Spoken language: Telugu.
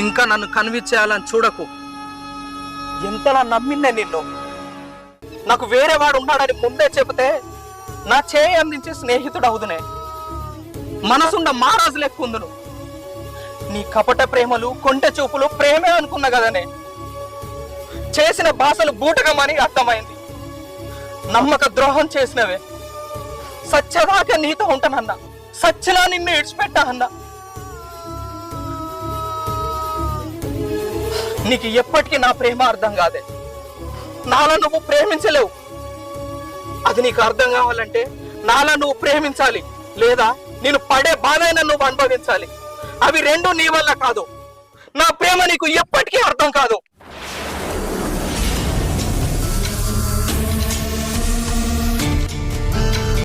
ఇంకా నన్ను కన్విన్స్ చేయాలని చూడకు. ఎంతలా నమ్మిందే నిన్ను? నాకు వేరే వాడు ఉన్నాడని ముందే చెబితే నా చేయి అందించి స్నేహితుడు అవుదునే మనసుండ మహారాజు లెక్కుందును నీ కపట ప్రేమలు కొంటె చూపులు ప్రేమే అనుకున్నా కదనే చేసిన భాషలు బూటకమని అర్థమైంది. నమ్మక ద్రోహం చేసినవే. సత్యదాకా నీతో ఉంటానన్నా. సచ్చినా నిన్ను ఇడిచిపెట్టా అన్నా. నీకు ఎప్పటికీ నా ప్రేమ అర్థం కాదే. నాలా నువ్వు ప్రేమించలేవు. అది నీకు అర్థం కావాలంటే నాలా నువ్వు ప్రేమించాలి. లేదా నేను పడే బాధైనా నువ్వు అనుభవించాలి. అవి రెండు నీ వల్ల కాదు. నా ప్రేమ నీకు ఎప్పటికీ